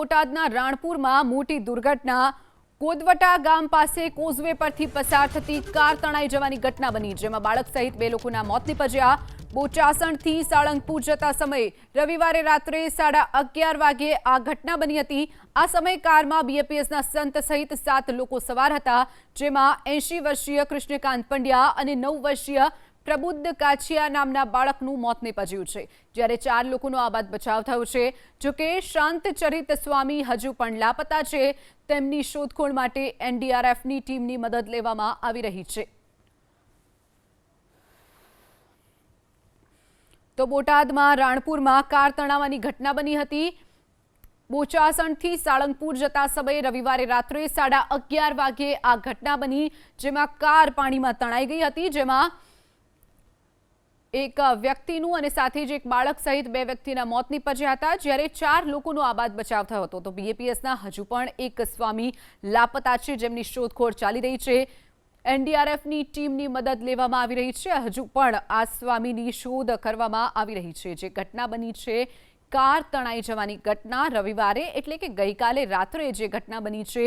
બોટાદના રાણપુરમાં મોટી દુર્ઘટના. કોદવટા ગામ પાસે કોઝવે પરથી પસાર થતી કાર તણાઈ જવાની ઘટના બની, જેમાં બાળક સહિત બે લોકોના મોત નીપજ્યા. બોચાસણથી સાળંગપુર જતા સમયે રવિવારે રાત્રે સાડા અગિયાર વાગે આ ઘટના બની હતી. આ સમયે કારમાં બીએપીએસના સંત સહિત સાત લોકો સવાર હતા, જેમાં એંશી વર્ષીય કૃષ્ણકાંત પંડ્યા અને નવ વર્ષીય પ્રબુદ્ધ કાછિયા નામના બાળકનું મોત નીપજ્યું છે. જ્યારે ચાર લોકોનો આ બાદ બચાવ થયો છે. જોકે શાંતચરિત સ્વામી હજુ પણ લાપતા છે. તેમની શોધખોળ માટે એનડીઆરએફની ટીમની મદદ લેવામાં આવી રહી છે. તો બોટાદમાં રાણપુરમાં કાર તણાવવાની ઘટના બની હતી. બોચાસણથી સાળંગપુર જતા સમયે રવિવારે રાત્રે સાડા અગિયાર વાગે આ ઘટના બની, જેમાં કાર પાણીમાં તણાઈ ગઈ હતી, જેમાં એક વ્યક્તિનું અને સાથે જ એક બાળક સહિત બે વ્યક્તિના મોત નીપજ્યા હતા. જ્યારે ચાર લોકોનો આબાદ બચાવ થયો હતો. તો બીએપીએસના હજુ પણ એક સ્વામી લાપતા છે જેમની શોધખોળ ચાલી રહી છે. એનડીઆરએફની ટીમની મદદ લેવામાં આવી રહી છે. હજુ પણ આ સ્વામીની શોધ કરવામાં આવી રહી છે. જે ઘટના બની છે કાર તણાઈ જવાની ઘટના રવિવારે એટલે કે ગઈકાલે રાત્રે જે ઘટના બની છે,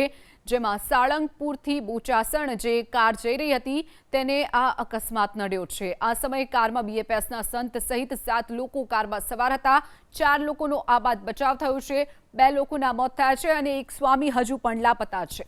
જેમાં સાળંગપુરથી બોચાસણ જે કાર જઈ રહી હતી, તેને આ અકસ્માત નડ્યો છે. આ સમયે કારમાં બીએપીએસના સંત સહિત સાત લોકો કારમાં સવાર હતા. ચાર લોકોનો આ બાદ બચાવ થયો છે. બે લોકોના મોત થયા છે અને એક સ્વામી હજુ પણ લાપતા છે.